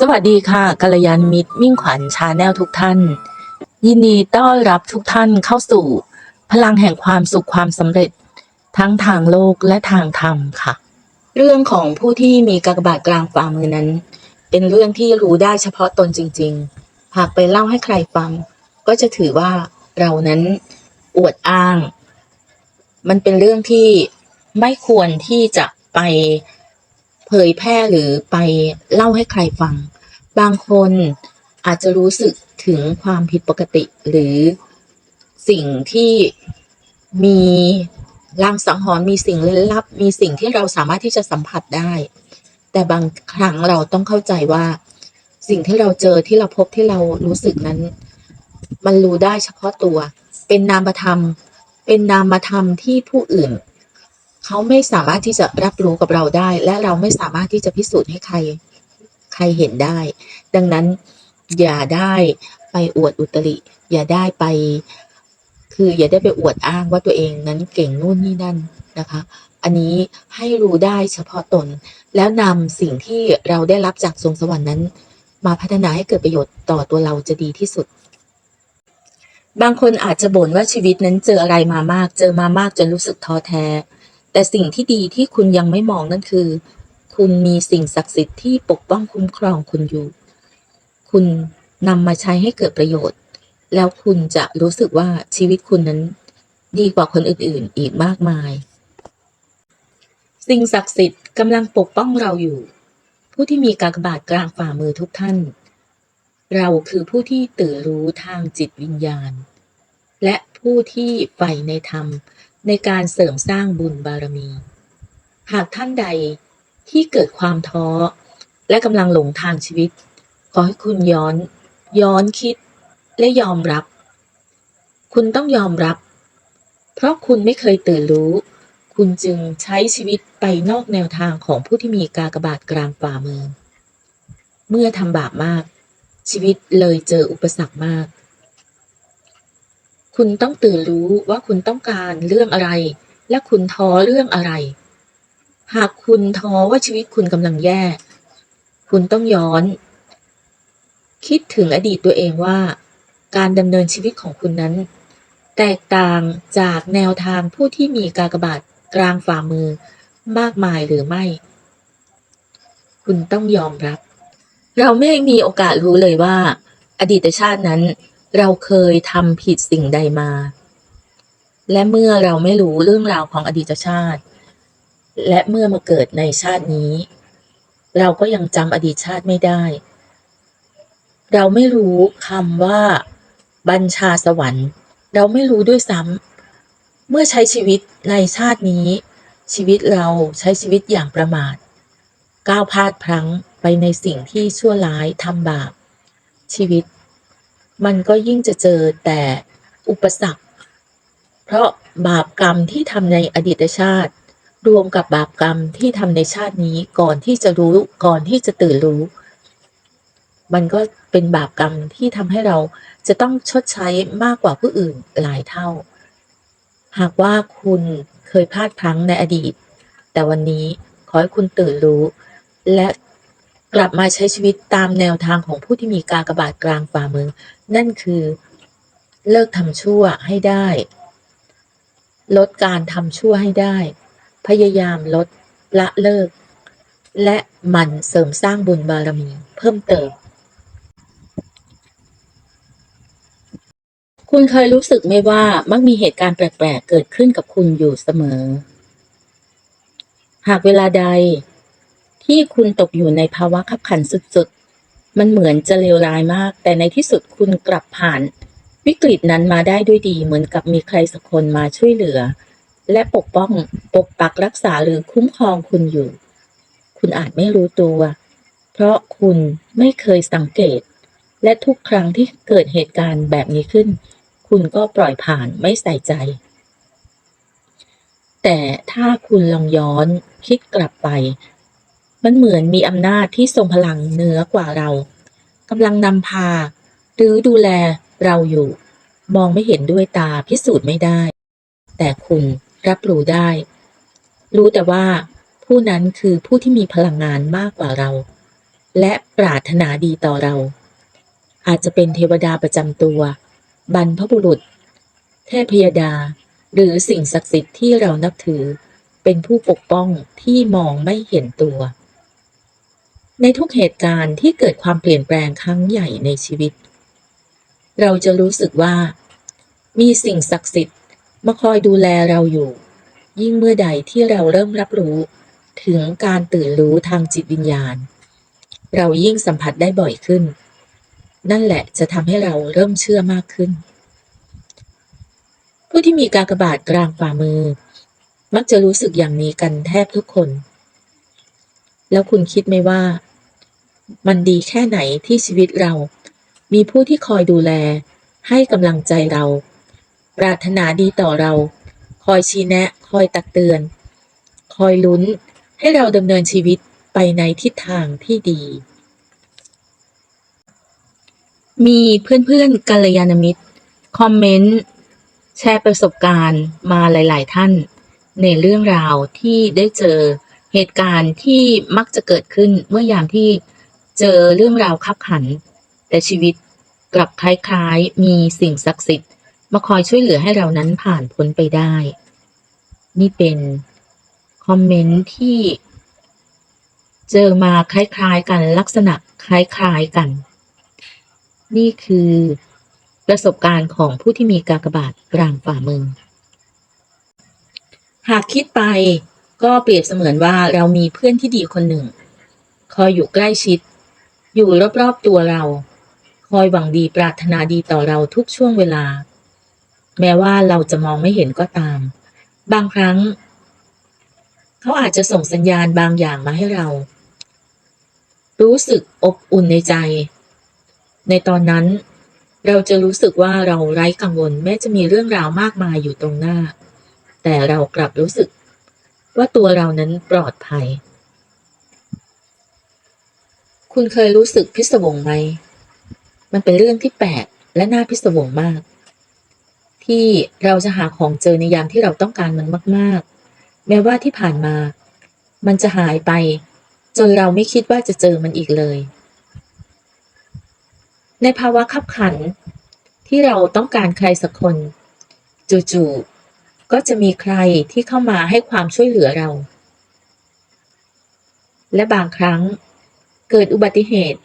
สวัสดีค่ะกัลยาณมิตรมิ่งขวัญชาแนลทุกท่าน ยินดีต้อนรับทุกท่านเข้าสู่ พลังแห่งความสุขความสำเร็จ ทั้งทางโลกและทางธรรมค่ะ เรื่องของผู้ที่มีกากบาทกลางฝ่ามือนั้น เป็นเรื่องที่รู้ได้เฉพาะตนจริง ๆ หากไปเล่าให้ใครฟัง ก็จะถือว่าเรานั้นอวดอ้าง มันเป็นเรื่องที่ไม่ควรที่จะไป เผยแพร่หรือไปเล่าให้ใครฟัง บางคนอาจจะรู้สึกถึงความผิดปกติหรือสิ่งที่มีลางสังหรณ์มีสิ่งลึกลับ มีสิ่งที่เราสามารถที่จะสัมผัสได้ แต่บางครั้งเราต้องเข้าใจว่า สิ่งที่เราเจอที่เราพบที่เรารู้สึกนั้น มันรู้ได้เฉพาะตัว เป็นนามธรรม เป็นนามธรรมที่ผู้อื่น เขาไม่สามารถที่จะรับรู้กับเราได้ และเราไม่สามารถที่จะพิสูจน์ให้ใคร ใครเห็นได้ ดังนั้นอย่าได้ไปอวดอุตริ อย่าได้ไป คืออย่าได้ไปอวดอ้างว่าตัวเองนั้นเก่งนู่นนี่นั่นนะคะ อันนี้ให้รู้ได้เฉพาะตน แล้วนำสิ่งที่เราได้รับจากสวงสวรรค์นั้น มาพัฒนาให้เกิดประโยชน์ต่อตัวเราจะดีที่สุดบางคนอาจจะบ่นว่าชีวิตนั้นเจออะไรมามาก เจอมามากจนรู้สึกท้อแท้ แต่สิ่งที่ดีที่คุณยังไม่มองนั่นคือ คุณมีสิ่งศักดิ์สิทธิ์ที่ปกป้องคุ้มครองคุณอยู่ คุณนำมาใช้ให้เกิดประโยชน์ แล้วคุณจะรู้สึกว่าชีวิตคุณนั้น ดีกว่าคนอื่นๆ อีกมากมาย สิ่งศักดิ์สิทธิ์กำลังปกป้องเราอยู่ ผู้ที่มีกากบาทกลางฝ่ามือทุกท่าน เราคือผู้ที่ตื่นรู้ทางจิตวิญญาณ และผู้ที่ใฝ่ในธรรม ในการเสริมสร้างบุญบารมี หากท่านใดที่เกิดความท้อ และกำลังหลงทางชีวิต ขอให้คุณย้อน ย้อนคิดและยอมรับ คุณต้องยอมรับ เพราะคุณไม่เคยตื่นรู้ คุณจึงใช้ชีวิตไปนอกแนวทางของผู้ที่มีกากบาทกลางฝ่ามือ เมื่อทำบาปมาก ชีวิตเลยเจออุปสรรคมาก คุณต้องตื่นรู้ว่าคุณต้องการเรื่องอะไร และคุณท้อเรื่องอะไร หากคุณท้อว่าชีวิตคุณกำลังแย่ คุณต้องย้อน คิดถึงอดีตตัวเองว่า การดำเนินชีวิตของคุณนั้น แตกต่างจากแนวทางผู้ที่มีกากบาทกลางฝ่ามือมากมายหรือไม่ คุณต้องยอมรับ เราไม่มีโอกาสรู้เลยว่า อดีตชาตินั้น เราเคยทำผิดสิ่งใดมา และเมื่อเราไม่รู้เรื่องราวของอดีตชาติ และเมื่อมาเกิดในชาตินี้ เราก็ยังจำอดีตชาติไม่ได้ เราไม่รู้คำว่า บัญชาสวรรค์ เราไม่รู้ด้วยซ้ำเมื่อใช้ชีวิตในชาตินี้ ชีวิตเราใช้ชีวิตอย่างประมาท ก้าวพลาดพลั้งไปในสิ่งที่ชั่วร้ายทำบาปชีวิต มันก็ยิ่งจะเจอแต่อุปสรรค เพราะบาปกรรมที่ทำในอดีตชาติ รวมกับบาปกรรมที่ทำในชาตินี้ก่อนที่จะรู้ก่อนที่จะตื่นรู้ มันก็เป็นบาปกรรมที่ทำให้เราจะต้องชดใช้มากกว่าผู้อื่นหลายเท่า หากว่าคุณเคยพลาดพลั้งในอดีต แต่วันนี้ขอให้คุณตื่นรู้ และ กลับมาใช้ชีวิตตามแนวทางของผู้ที่มีกากบาทกลางฝ่ามือ นั่นคือ เลิกทำชั่วให้ได้ ลดการทำชั่วให้ได้ พยายามลดละเลิก และหมั่นเสริมสร้างบุญบารมีเพิ่มเติม คุณเคยรู้สึกไหมว่ามักมีเหตุการณ์แปลกๆ เกิดขึ้นกับคุณอยู่เสมอ หากเวลาใด ที่คุณตกอยู่ในภาวะขับขันสุดๆ มันเหมือนจะเลวร้ายมาก แต่ในที่สุดคุณกลับผ่าน วิกฤตนั้นมาได้ด้วยดีเหมือนกับมีใครสักคนมาช่วยเหลือ และปกป้องปกปักรักษาหรือคุ้มครองคุณอยู่ คุณอาจไม่รู้ตัว เพราะคุณไม่เคยสังเกต และทุกครั้งที่เกิดเหตุการณ์แบบนี้ขึ้น คุณก็ปล่อยผ่านไม่ใส่ใจ แต่ถ้าคุณลองย้อนคิดกลับไป มันเหมือนมีอำนาจที่ทรงพลังเหนือกว่าเรากำลังนำพา หรือดูแลเราอยู่ มองไม่เห็นด้วยตาพิสูจน์ไม่ได้ แต่คุณรับรู้ได้ รู้แต่ว่า ผู้นั้นคือผู้ที่มีพลังงานมากกว่าเรา และปรารถนาดีต่อเรา อาจจะเป็นเทวดาประจำตัว บรรพบุรุษ เทพยดา หรือสิ่งศักดิ์สิทธิ์ที่เรานับถือเป็นผู้ปกป้องที่มองไม่เห็นตัว ในทุกเหตุการณ์ที่เกิดความเปลี่ยนแปลงครั้งใหญ่ในชีวิต เราจะรู้สึกว่า มีสิ่งศักดิ์สิทธิ์มาคอยดูแลเราอยู่ ยิ่งเมื่อใดที่เราเริ่มรับรู้ ถึงการตื่นรู้ทางจิตวิญญาณ เรายิ่งสัมผัสได้บ่อยขึ้น นั่นแหละจะทำให้เราเริ่มเชื่อมากขึ้น ผู้ที่มีกากระบาทกลางฝ่ามือ มักจะรู้สึกอย่างนี้กันแทบทุกคนแล้วคุณคิดไหมว่า มันดีแค่ไหนที่ชีวิตเรา มีผู้ที่คอยดูแล ให้กำลังใจเรา ปรารถนาดีต่อเรา คอยชี้แนะ คอยตักเตือน คอยลุ้น ให้เราดำเนินชีวิตไปในทิศทางที่ดี มีเพื่อนๆกัลยาณมิตร คอมเมนต์ แชร์ประสบการณ์มาหลาย ๆ ท่าน ในเรื่องราวที่ได้เจอเหตุการณ์ที่มักจะเกิดขึ้นเมื่อยามที่ เจอเรื่องราวขับขัน แต่ชีวิตกลับคล้ายๆ มีสิ่งศักดิ์สิทธิ์ มาคอยช่วยเหลือให้เรานั้นผ่านพ้นไปได้ นี่เป็นคอมเมนต์ที่เจอมาคล้ายๆกันลักษณะคล้ายๆกัน นี่คือประสบการณ์ของผู้ที่มีกากบาทกลางฝ่ามือ หากคิดไปก็เปรียบเสมือนว่าเรามีเพื่อนที่ดีคนหนึ่ง คอยอยู่ใกล้ชิด อยู่รอบๆตัวเรา คอยหวังดีปรารถนาดีต่อเราทุกช่วงเวลา แม้ว่าเราจะมองไม่เห็นก็ตาม บางครั้ง เขาอาจจะส่งสัญญาณบางอย่างมาให้เรา รู้สึกอบอุ่นในใจ ในตอนนั้น เราจะรู้สึกว่าเราไร้กังวลแม้จะมีเรื่องราวมากมายอยู่ตรงหน้า แต่เรากลับรู้สึกว่าตัวเรานั้นปลอดภัย คุณเคยรู้สึกพิศวงไหม มันเป็นเรื่องที่แปลกและน่าพิศวงมาก ที่เราจะหาของเจอในยามที่เราต้องการมันมาก ๆ แม้ว่าที่ผ่านมา มันจะหายไป จนเราไม่คิดว่าจะเจอมันอีกเลย ในภาวะขับขันที่เราต้องการใครสักคน จู่ๆก็จะมีใครที่เข้ามาให้ความช่วยเหลือเรา และบางครั้ง เกิดอุบัติเหตุ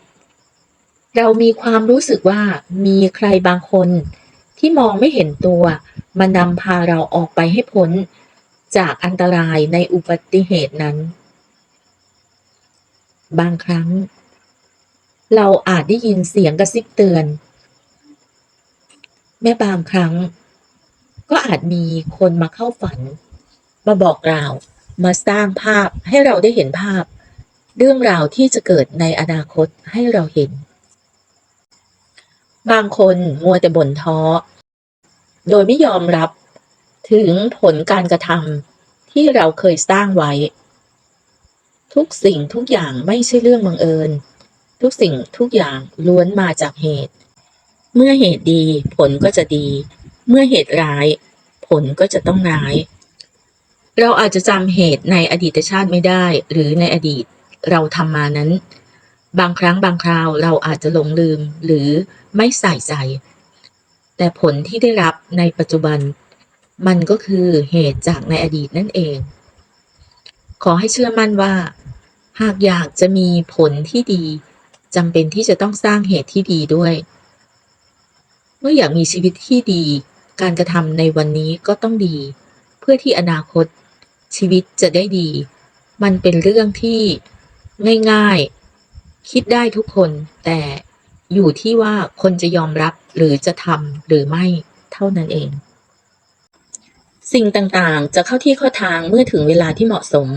เรามีความรู้สึกว่ามีใครบางคนที่มองไม่เห็นตัวมานำพาเราออกไปให้พ้น จากอันตรายในอุบัติเหตุนั้น บางครั้ง เราอาจได้ยินเสียงกระซิบเตือน แม้บางครั้ง ก็อาจมีคนมาเข้าฝัน มาบอกกล่าว มาสร้างภาพให้เราได้เห็นภาพ เรื่องราวที่จะเกิดในอนาคตให้เราเห็น บางคนมัวแต่บ่นท้อ โดยไม่ยอมรับถึงผลการกระทำที่เราเคยสร้างไว้ ทุกสิ่งทุกอย่างไม่ใช่เรื่องบังเอิญ ทุกสิ่งทุกอย่างล้วนมาจากเหตุ เมื่อเหตุดีผลก็จะดี เมื่อเหตุร้าย ผลก็จะต้องร้าย เราอาจจะจำเหตุในอดีตชาติไม่ได้หรือในอดีต เราทำมานั้น บางครั้งบางคราวเราอาจจะหลงลืมหรือไม่ใส่ใจ แต่ผลที่ได้รับในปัจจุบัน มันก็คือเหตุจากในอดีตนั่นเอง ขอให้เชื่อมั่นว่า หากอยากจะมีผลที่ดีจำเป็นที่จะต้องสร้างเหตุที่ดีด้วย เมื่ออยากมีชีวิตที่ดี การกระทำในวันนี้ก็ต้องดี เพื่อที่อนาคตชีวิตจะได้ดี มันเป็นเรื่องที่ ง่ายๆ คิดได้ทุกคนแต่อยู่ที่ว่าคนจะยอมรับหรือจะทำหรือไม่เท่านั้นเอง สิ่งต่างๆ จะเข้าที่เข้าทางเมื่อถึงเวลาที่เหมาะสม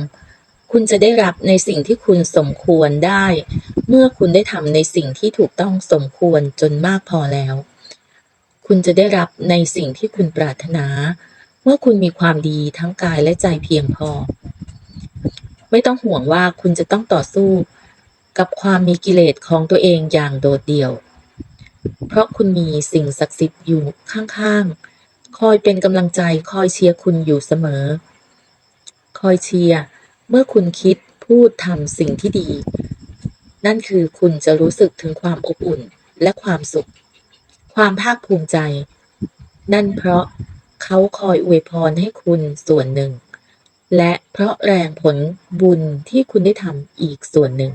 คุณจะได้รับในสิ่งที่คุณสมควรได้ เมื่อคุณได้ทำในสิ่งที่ถูกต้องสมควรจนมากพอแล้ว คุณจะได้รับในสิ่งที่คุณปรารถนา เมื่อคุณมีความดีทั้งกายและใจเพียงพอ ไม่ต้องห่วงว่าคุณจะต้องต่อสู้ กับความมีกิเลสของตัวเองอย่างโดดเดี่ยว เพราะคุณมีสิ่งศักดิ์สิทธิ์อยู่ข้างๆ คอยเป็นกำลังใจคอยเชียร์คุณอยู่เสมอ คอยเชียร์เมื่อคุณคิดพูดทำสิ่งที่ดี นั่นคือคุณจะรู้สึกถึงความอบอุ่นและความสุข ความภาคภูมิใจ นั่นเพราะเขาคอยอวยพรให้คุณส่วนหนึ่ง และเพราะแรงผลบุญที่คุณได้ทำอีกส่วนหนึ่ง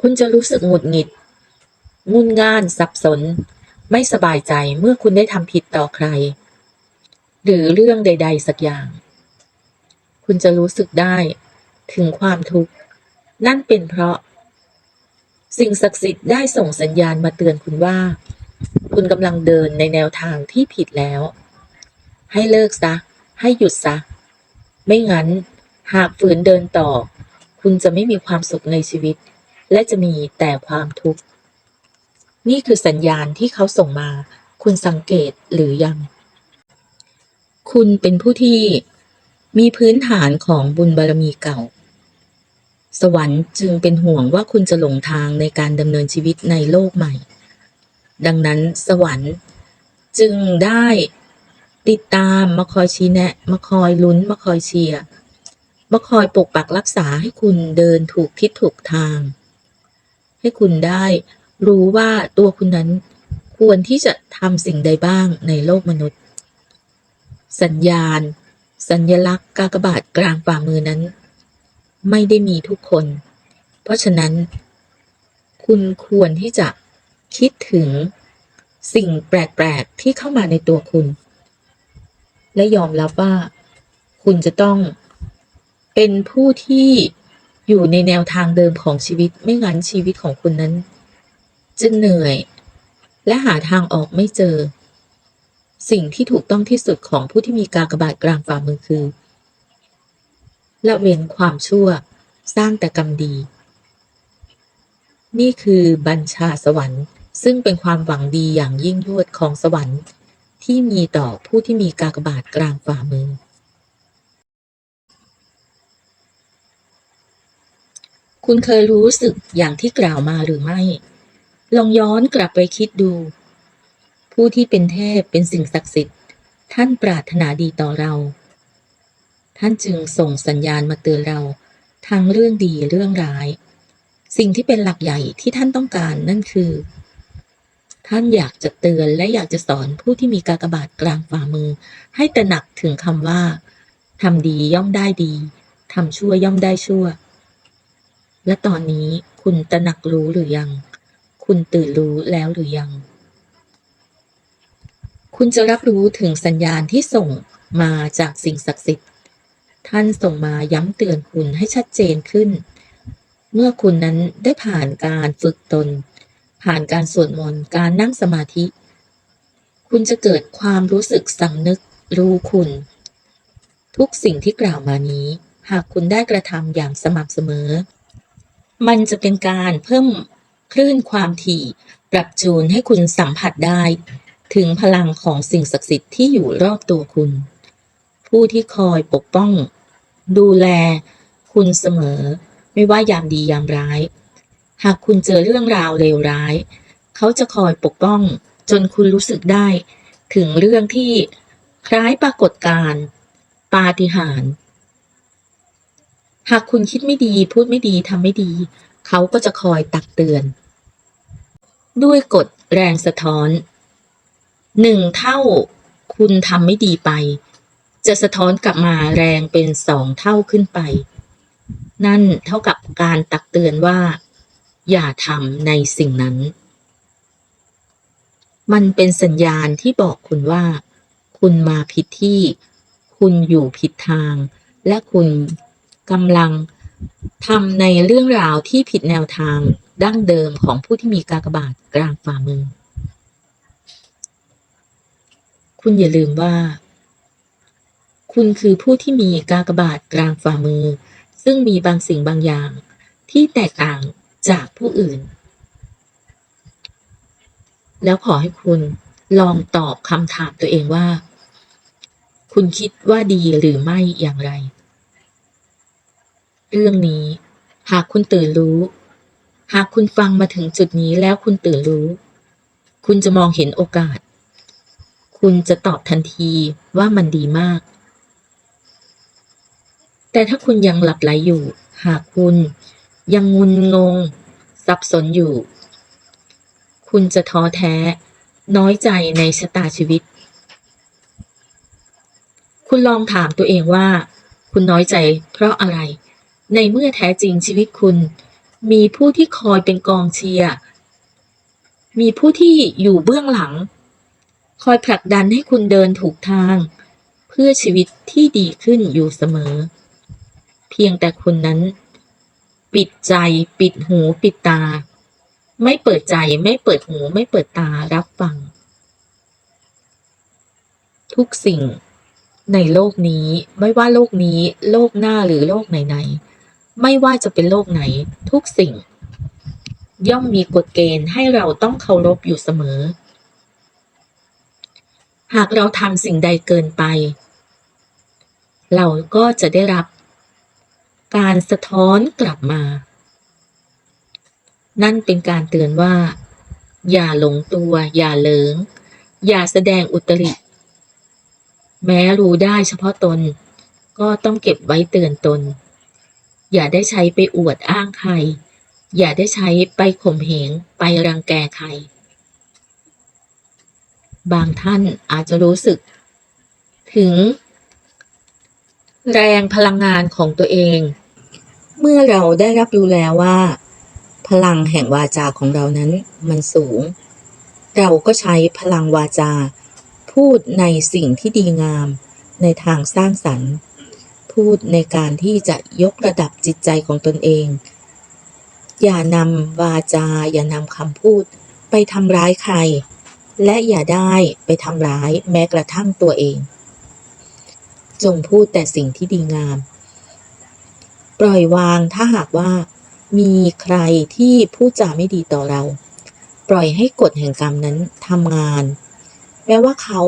คุณจะรู้สึกหงุดหงิด งุนง่านสับสน ไม่สบายใจเมื่อคุณได้ทำผิดต่อใคร หรือเรื่องใด ๆ สักอย่าง คุณจะรู้สึกได้ถึงความทุกข์ นั่นเป็นเพราะ สิ่งศักดิ์สิทธิ์ได้ส่งสัญญาณมาเตือนคุณว่า คุณกำลังเดินในแนวทางที่ผิดแล้ว ให้เลิกซะ ให้หยุดซะ ไม่งั้น หากฝืนเดินต่อ คุณจะไม่มีความสุขในชีวิต และจะมีแต่ความทุกข์ นี่คือสัญญาณที่เขาส่งมา คุณสังเกตหรือยัง คุณเป็นผู้ที่มีพื้นฐานของบุญบารมีเก่า สวรรค์จึงเป็นห่วงว่าคุณจะหลงทางในการดำเนินชีวิตในโลกใหม่ ดังนั้นสวรรค์จึงได้ ติดตาม มาคอยชี้แนะ มาคอยลุ้น มาคอยเชียร์ มาคอยปกปักรักษาให้คุณเดินถูกทิศถูกทาง ให้คุณได้รู้ว่าตัวคุณนั้นควรที่จะทำสิ่งใดบ้างในโลกมนุษย์ สัญญาณ สัญลักษณ์กากบาทกลางฝ่ามือนั้น ไม่ได้มีทุกคน เพราะฉะนั้น คุณควรที่จะคิดถึงสิ่งแปลก ๆ ที่เข้ามาในตัวคุณ และยอมรับว่า คุณจะต้องเป็นผู้ที่อยู่ในแนวทางเดิมของชีวิตไม่งั้นชีวิตของคุณนั้น จะเหนื่อย และหาทางออกไม่เจอ สิ่งที่ถูกต้องที่สุดของผู้ที่มีกากระบาทกลางฝ่ามือคือละเว้นความชั่วสร้างแต่กรรมดี นี่คือบัญชาสวรรค์ ซึ่งเป็นความหวังดีอย่างยิ่งยวดของสวรรค์ ที่มีต่อผู้ที่มีกากบาทกลางฝ่ามือ คุณเคยรู้สึกอย่างที่กล่าวมาหรือไม่ ลองย้อนกลับไปคิดดู ผู้ที่เป็นเทพเป็นสิ่งศักดิ์สิทธิ์ ท่านปรารถนาดีต่อเรา ท่านจึงส่งสัญญาณมาเตือนเราทั้งเรื่องดีเรื่องร้าย สิ่งที่เป็นหลักใหญ่ที่ท่านต้องการนั่นคือ ท่านอยากจะเตือนและอยากจะสอนผู้ที่มีกากบาทกลางฝ่ามือ ให้ตระหนักถึงคำว่าทำดีย่อมได้ดีทำชั่วย่อมได้ชั่ว และตอนนี้คุณตระหนักรู้หรือยัง คุณตื่นรู้แล้วหรือยัง คุณจะรับรู้ถึงสัญญาณที่ส่งมาจากสิ่งศักดิ์สิทธิ์ ท่านส่งมาย้ำเตือนคุณให้ชัดเจนขึ้น เมื่อคุณนั้นได้ผ่านการฝึกตน ผ่านการสวดมนต์การนั่งสมาธิ คุณจะเกิดความรู้สึกสำนึกรู้คุณ ทุกสิ่งที่กล่าวมานี้ หากคุณได้กระทำอย่างสม่ำเสมอ มันจะเป็นการเพิ่มคลื่นความถี่ ปรับจูนให้คุณสัมผัสได้ ถึงพลังของสิ่งศักดิ์สิทธิ์ที่อยู่รอบตัวคุณ ผู้ที่คอยปกป้อง ดูแล คุณเสมอ ไม่ว่ายามดียามร้าย หากคุณเจอเรื่องราวเลวร้าย เขาจะคอยปกป้อง จนคุณรู้สึกได้ ถึงเรื่องที่คล้ายปรากฏการณ์ปาฏิหาริย์หากคุณคิดไม่ดี พูดไม่ดีทำไม่ดี เขาก็จะคอยตักเตือน ด้วยกฎแรงสะท้อนหนึ่งเท่าคุณทำไม่ดีไป จะสะท้อนกลับมาแรงเป็นสองเท่าขึ้นไป นั่นเท่ากับการตักเตือนว่า อย่าทำในสิ่งนั้น มันเป็นสัญญาณที่บอกคุณว่า คุณมาผิดที่ คุณอยู่ผิดทาง และคุณกำลังทำในเรื่องราวที่ผิดแนวทางดั้งเดิมของผู้ที่มีกากบาทกลางฝ่ามือ คุณอย่าลืมว่า คุณคือผู้ที่มีกากบาทกลางฝ่ามือ ซึ่งมีบางสิ่งบางอย่างที่แตกต่าง จากผู้อื่น แล้วขอให้คุณลองตอบคำถามตัวเองว่า คุณคิดว่าดีหรือไม่อย่างไร เรื่องนี้ หากคุณตื่นรู้ หากคุณฟังมาถึงจุดนี้แล้วคุณตื่นรู้ คุณจะมองเห็นโอกาส คุณจะตอบทันทีว่ามันดีมาก แต่ถ้าคุณยังหลับไหลอยู่ หากคุณ ยังงุนงง สับสนอยู่ คุณจะท้อแท้ น้อยใจในชะตาชีวิต คุณลองถามตัวเองว่า คุณน้อยใจเพราะอะไร ในเมื่อแท้จริงชีวิตคุณ มีผู้ที่คอยเป็นกองเชียร์มีผู้ที่อยู่เบื้องหลัง คอยผลักดันให้คุณเดินถูกทาง เพื่อชีวิตที่ดีขึ้นอยู่เสมอ เพียงแต่คุณนั้น ปิดใจ ปิดหูปิดตา ไม่เปิดใจ ไม่เปิดหู ไม่เปิดตารับฟัง ทุกสิ่งในโลกนี้ไม่ว่าโลกนี้ โลกหน้าหรือโลกไหนๆไม่ว่าจะเป็นโลกไหน ทุกสิ่ง ย่อมมีกฎเกณฑ์ให้เราต้องเคารพอยู่เสมอ หากเราทำสิ่งใดเกินไป เราก็จะได้รับ การสะท้อนกลับมา นั่นเป็นการเตือนว่า อย่าหลงตัว อย่าเลิง อย่าแสดงอุตริ แม้รู้ได้เฉพาะตน ก็ต้องเก็บไว้เตือนตน อย่าได้ใช้ไปอวดอ้างใคร อย่าได้ใช้ไปข่มเหง ไปรังแกใคร บางท่านอาจจะรู้สึก ถึงแรงพลังงานของตัวเอง เมื่อเราได้รับรู้แล้วว่า พลังแห่งวาจาของเรานั้นมันสูง เราก็ใช้พลังวาจา พูดในสิ่งที่ดีงาม ในทางสร้างสรรค์ พูดในการที่จะยกระดับจิตใจของตนเอง อย่านำวาจา อย่านำคำพูดไปทำร้ายใคร และอย่าได้ไปทำร้ายแม้กระทั่งตัวเอง จงพูดแต่สิ่งที่ดีงาม ปล่อยวางถ้าหากว่า มีใครที่พูดจาไม่ดีต่อเรา ปล่อยให้กฎแห่งกรรมนั้นทำงาน แม้ว่าเขา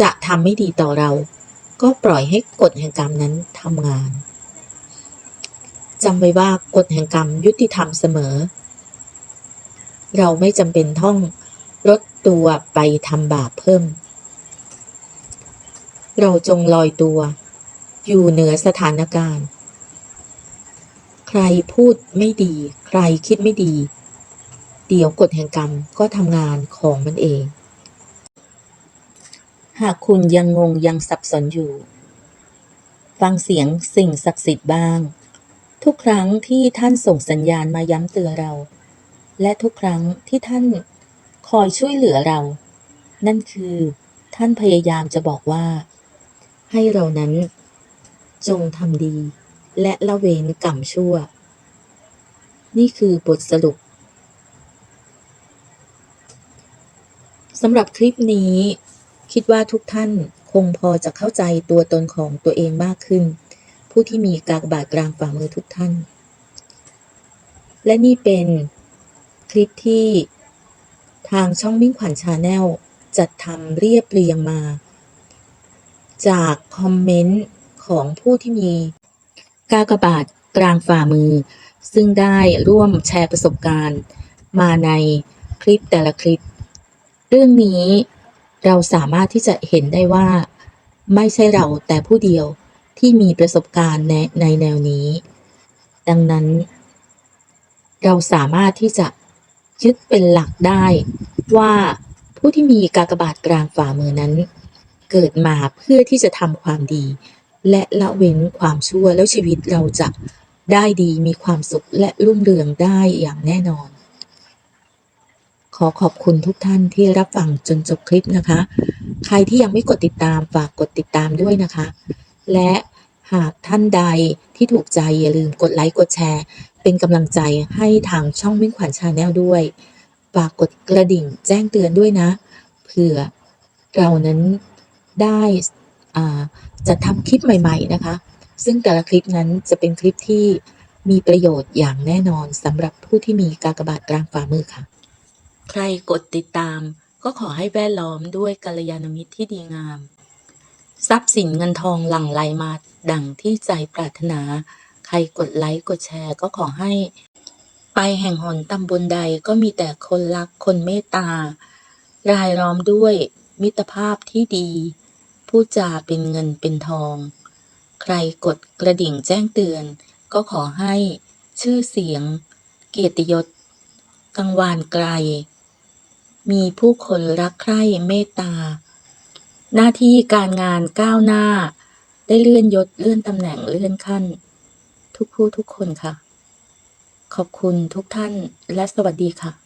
จะทำไม่ดีต่อเรา ก็ปล่อยให้กฎแห่งกรรมนั้นทำงานจำไว้ว่ากฎแห่งกรรมยุติธรรมเสมอ เราไม่จำเป็นต้องลดตัวไปทำบาปเพิ่ม เราจงลอยตัว อยู่เหนือสถานการณ์ รพูดไม่ดี ใครคิดไม่ดี เดี๋ยวกฎแห่งกรรมก็ทำงานของมันเอง หากคุณยังงงยังสับสนอยู่ ฟังเสียงสิ่งศักดิ์สิทธิ์บ้าง ทุกครั้งที่ท่านส่งสัญญาณมาย้ำเตือนเรา และทุกครั้งที่ท่านคอยช่วยเหลือเรา นั่นคือท่านพยายามจะบอกว่า ให้เรานั้นจงทำดี และละเว้นกรรมชั่ว นี่คือบทสรุปสำหรับคลิปนี้ คิดว่าทุกท่านคงพอจะเข้าใจตัวตนของตัวเองมากขึ้น ผู้ที่มีกากบาทกลางฝ่ามือทุกท่าน และนี่เป็นคลิปที่ทางช่องมิ่งขวัญชาแนลจัดทำเรียบเรียงมา จากคอมเมนต์ของผู้ที่มี กากบาทกลางฝ่ามือ ซึ่งได้ร่วมแชร์ประสบการณ์ มาในคลิปแต่ละคลิป เรื่องนี้เราสามารถที่จะเห็นได้ว่า ไม่ใช่เราแต่ผู้เดียวที่มีประสบการณ์ในในแนวนี้ ดังนั้น เราสามารถที่จะยึดเป็นหลักได้ว่าผู้ที่มีกากบาทกลางฝ่ามือนั้น เกิดมาเพื่อที่จะทำความดี และละเว้นความชั่วแล้วชีวิตเราจะได้ดีมีความสุขและรุ่งเรืองได้อย่างแน่นอน ขอขอบคุณทุกท่านที่รับฟังจนจบคลิปนะคะ ใครที่ยังไม่กดติดตามฝากกดติดตามด้วยนะคะ และหากท่านใดที่ถูกใจอย่าลืมกดไลค์กดแชร์ เป็นกำลังใจให้ทางช่องมิ่งขวัญชาแนลด้วย ฝากกดกระดิ่งแจ้งเตือนด้วยนะ เผื่อเรานั้นได้ จะทำคลิปใหม่ๆนะคะ ซึ่งแต่ละคลิปนั้นจะเป็นคลิปที่มีประโยชน์อย่างแน่นอนสำหรับผู้ที่มีกากบาทกลางฝ่ามือค่ะ ใครกดติดตาม ก็ขอให้แวดล้อมด้วยกัลยาณมิตรที่ดีงาม ทรัพย์สินเงินทองหลั่งไหลมาดังที่ใจปรารถนา ใครกดไลค์กดแชร์ ก็ขอให้ ไปแห่งหนตำบลใดก็มีแต่คนรักคนเมตตารายล้อมด้วยมิตรภาพที่ดี พูดจาเป็นเงินเป็นทอง ใครกดกระดิ่งแจ้งเตือน ก็ขอให้ชื่อเสียง เกียรติยศกังวานไกล มีผู้คนรักใคร่เมตตา หน้าที่การงานก้าวหน้า ได้เลื่อนยศเลื่อนตำแหน่งเลื่อนขั้น ทุกผู้ทุกคนค่ะ ขอบคุณทุกท่านและสวัสดีค่ะ